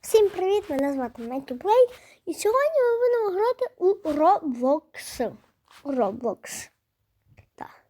Всім привіт! Мене звати Метю І сьогодні ми будемо грати у Roblox. Roblox. Так.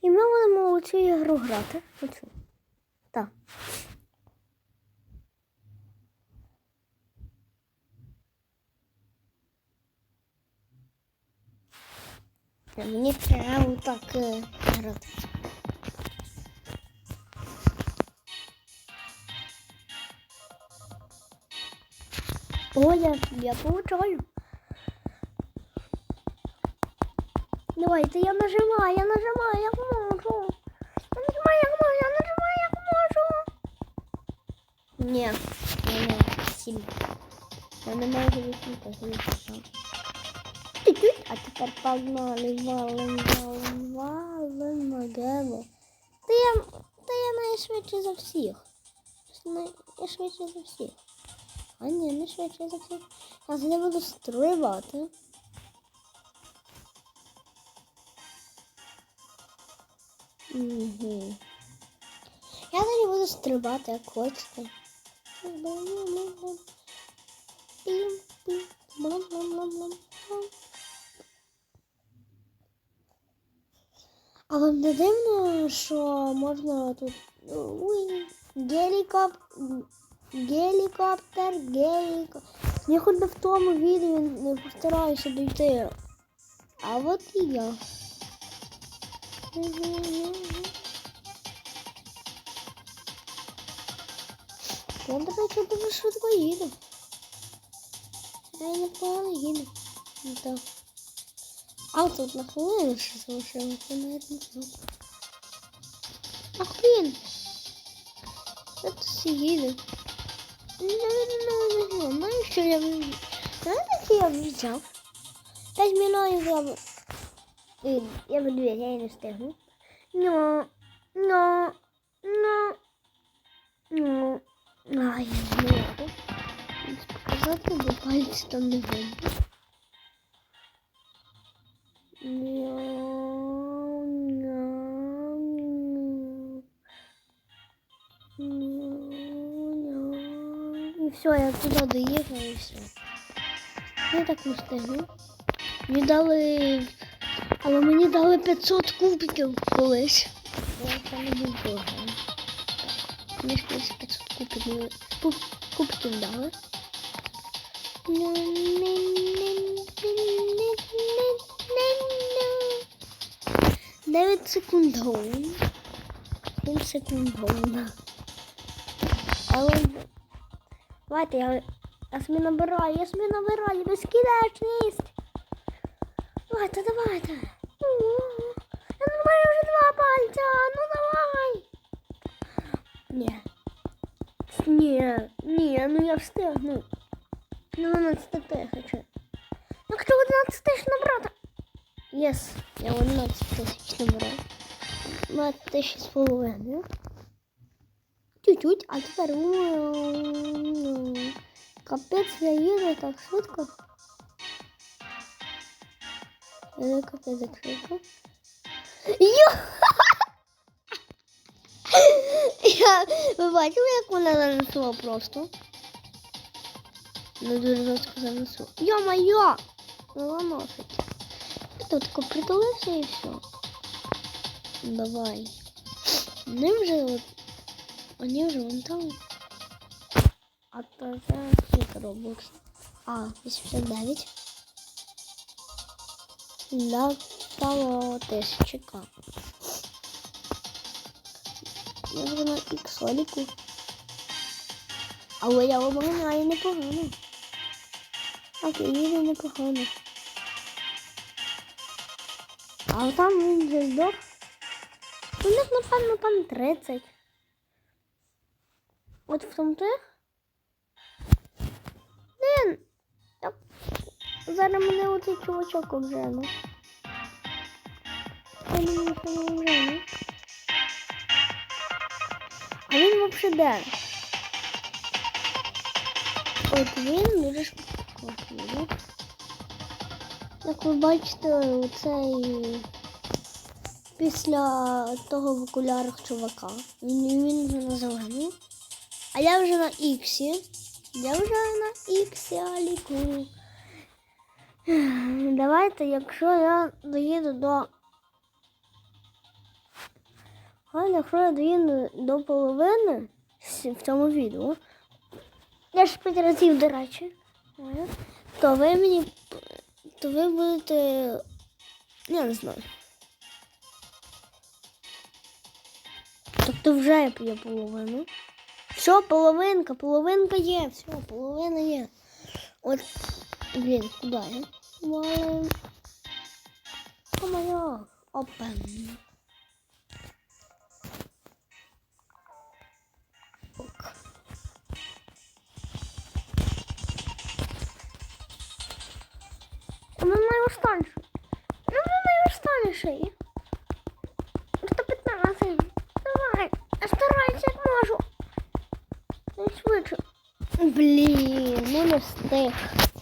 І ми будемо у цю ігру грати. Оцю. Так. Мені треба так е, грати. О, я, я получаю. Давайте, я нажимаю, я нажимаю, як можу. Я нажимаю, як можу, я нажимаю, як можу. Ні, ні, ні, сім. Я не можу. Чуть-чуть, а тепер погнали, валим, валим, валим, могили. Та я, та я найшвидше за всіх. Я швидше за всіх. А ні, не швидше за всіх. Я не буду стрибати. Угу. Я не буду стрибати, як хочете. А вам не дивно, що можна тут Уй, гелікоптер, гелікоптер, гелікоптер. Я хоч би в тому відео не постараюся дійти. А от і я. Я, до речі, дуже швидко їду. Я непогано їду. Ну, Так. А тут на хвилину ще залишилося, навіть не знаю. Ах, блін! Я тут всі їду. Знаєш, що я? Знаєте, що я взяв? 5 мільйонів. І Я б дві, я і не встигну. Ну, ну, ну, ну. А, я не можу. Показати, бо пальці там не видно. Няу, няу. І все, я туди доїхала і все. Я так не встигну. Мені дали. Але мені дали 500 кубиків колись. Я не був програм. Мені ж колись 500 кубиків, куб- кубиків дали. Дев'ять секунд гоун. Сім секунд гоун. Але давайте я, я собі набираю, я собі набираю безкінечність. Давайте, давайте. Я набираю вже два пальця. Ну давай. Ні. Ні, ні, ну я встигну. Ну, 11 тисяч. Якщо 11 тисяч набрати. Єс, я 11 тисяч набрав. 11 тисяч з половиною. Чуть-чуть, а тепер ну, капець я їду так швидко. Я капець так швидко. Йо! Я, ви як вона занесла просто? Ну, дуже жорстко занесу. Йо-моє! Вона носить. Тут тако притулився і все. Давай. Вони вже от... Вони вже вон там. А скільки робокс? А, 89. Да, стало тисячка. Я вже на іксоліку. Але я обганяю непогано. Окей, їде непогано. А там він вже здох. У них, напевно, там 30. От в тому тих. Блін. Зараз мене оцей чувачок обжене. Не обжене. А він взагалі де? От він дуже швидко. Як ви бачите, оцей після того в окулярах чувака. Він, він вже на зеленій. А я вже на іксі. Я вже на іксі аліку. Давайте, якщо я доїду до. А якщо я доїду до половини в цьому відео, я ж п'ять разів, до речі, то ви мені то ви будете. Я не знаю. Тобто вже є половину. Все, половинка, половинка є, все, половина є. От, блін, куди я? Валим. О-моє, опен. Ок. Ну, найостанніший. Ну, найостанніший. Блін, ну не встиг.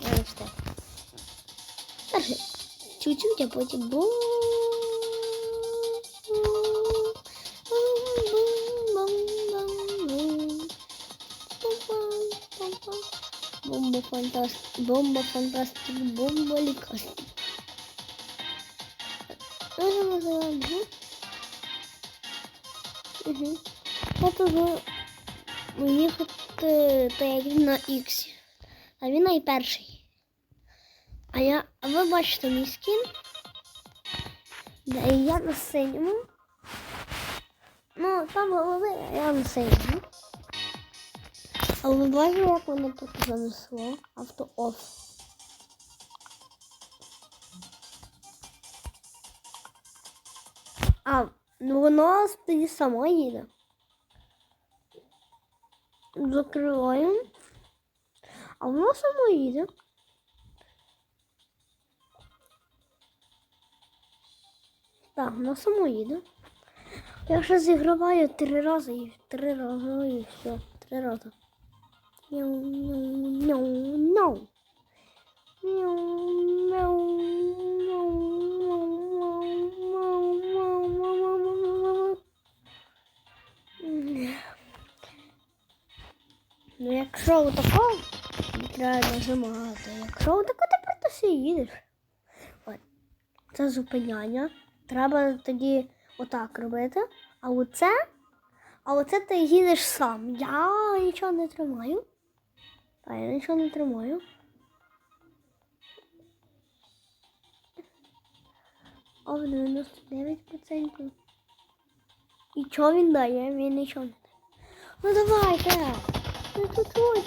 Я не встиг. Перше, чуть-чуть, а потім бум. Бомба фантастик, бомба фантастик, бомба лікастик. Дуже називаємо. Угу. От уже їхати то як на Х. А він найперший. А я, а ви бачите мій скін? Да, і я на синьому. Ну, там голови, а я на синьому. А ви бачите, як воно тут занесло? Авто оф. А, ну воно тоді само їде. закрываем. А у нас оно едет. Так, у нас само їде. Я ще зіграваю три рази і три рази ну і все, три рази. Няу, няу, няу, няу. Няу, няу, няу, няу, Ну, якщо отако, треба нажимати. Якщо отако, ти просто все їдеш. От. Це зупиняння. Треба тоді отак робити. А оце, а оце ти їдеш сам. Я нічого не тримаю. А я нічого не тримаю. О, 99%. І що він дає? Він нічого не дає. Ну давайте. Чуть-чуть.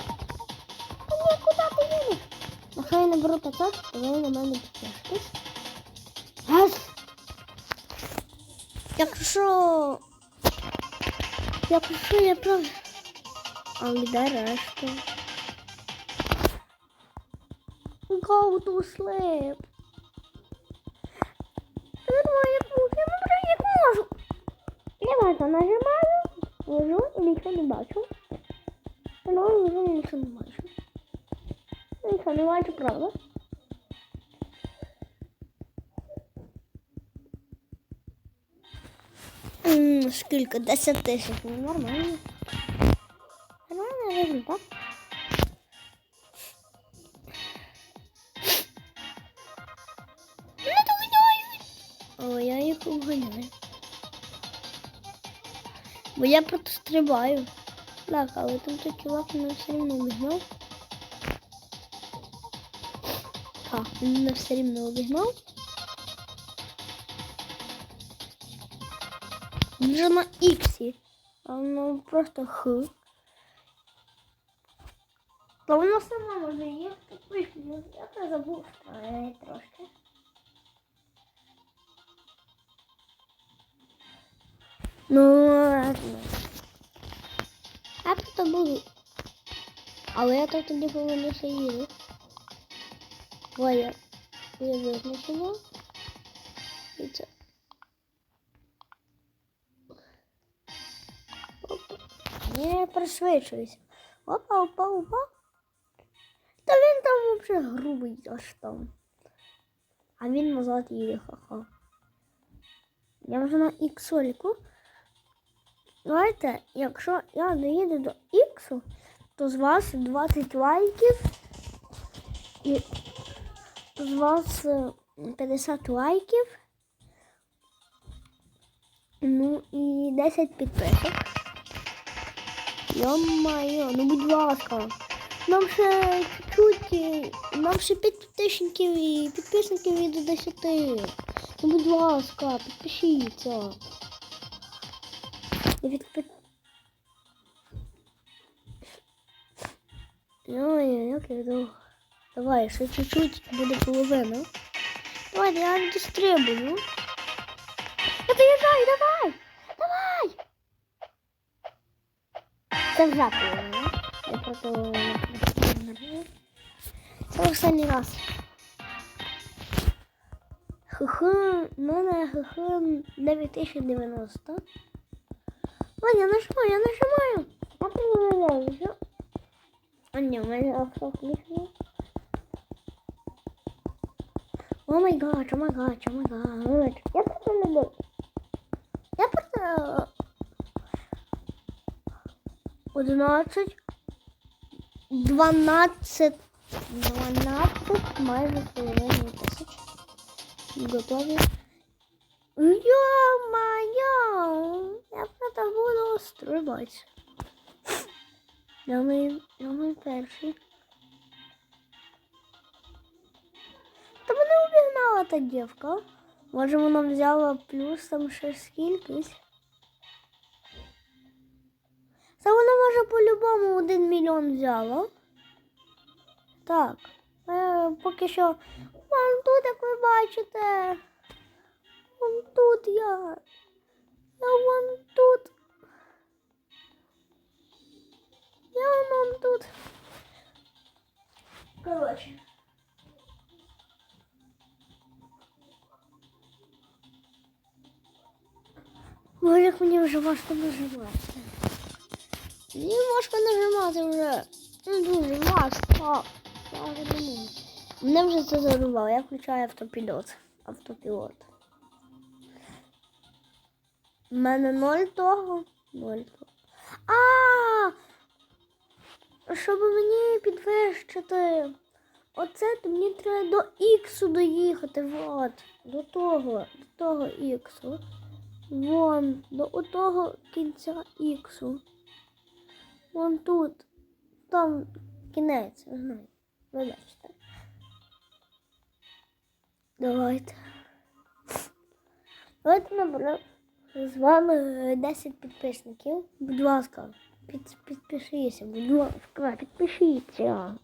Та ні, куди ти їдеш? Якщо я наберу 500, то ви на мене підпишетесь. Газ! Якщо... Якщо я прав... Але де решта? Go to sleep. Я можу, я. Я багато нажимаю, ложу і нічого не бачу. Не бачу, правда? Скільки? 10 тисяч. Ну, нормально. Нормальний результат. Не доганяють. О, я їх уганяю. Бо я просто стрибаю. Так, але там той чувак мене все рівно обігнав. Так, він мене все рівно обігнав. Він вже на іксі. А воно просто х. Та воно сама може їхати. Ой, ну, Я це забув е, трошки. Ну, ладно. Я просто буду. Але я так тоді повинна ще їду. Твоє є визначено. І це. Опа. Не пришвидшуюся. Опа, опа, опа. Та він там взагалі грубий аж там. А він назад їде, ха-ха. Я вже на іксоліку. Давайте, якщо я доїду до іксу, то з вас 20 лайків і з вас е, 50 лайків. Ну і 10 підписок. Йо-моє, ну будь ласка. Нам ще е, нам ще 5 підписників і підписників і до 10. Ну будь ласка, підпишіться. І. Ой, як я довго. Давай, ще чуть-чуть буде половина. Давай, я дострибую. Я доїжджаю, давай! Давай! Це вже половина. Я просто... Це останній раз. В мене хх 9090. Ладно, я нажимаю, я нажимаю. А ні, в мене автоклікне. О май гад, о май гад, о май гад. Я просто не буду. Я просто... 11, 12, 12, майже половину тисяч. Готові. Ё-моё! Я просто буду стрибати. Я мій, я мій перший. Та дівка. Може вона взяла плюс там ще скількись. Це вона може по-любому один мільйон взяла. Так. Е, поки що вон тут, як ви бачите. Вон тут я. Я вон тут. Я вон тут. Коротше. Як мені вже важко нажимати. Мені важко нажимати вже. Ну, дуже важко. Мене вже це зарубало. Я включаю автопілот. Автопілот. У мене ноль того. Ноль того. А! Щоб мені підвищити. Оце то мені треба до іксу доїхати. Вот. До того. До того іксу. Вон. До отого кінця іксу. Вон тут. Там кінець, не знаю. Ви бачите. Давайте. Давайте наберемо з вами е, 10 підписників. Будь ласка, під, підпишіться, будь ласка, підпишіться.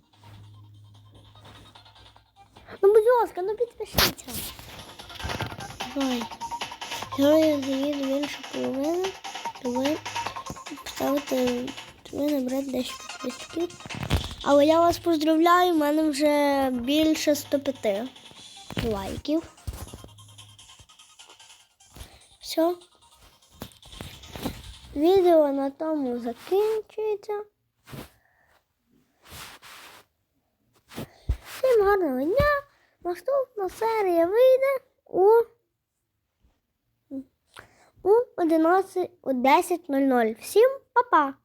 Ну, будь ласка, ну підпишіться. Давайте. Зараз я заїду в іншу половину, то ви ви наберете 10 підписників. Але я вас поздравляю, в мене вже більше 105 лайків. Все. Відео на тому закінчується. Всім гарного дня. Наступна серія вийде у, у 11, у 10.00. Всім па-па!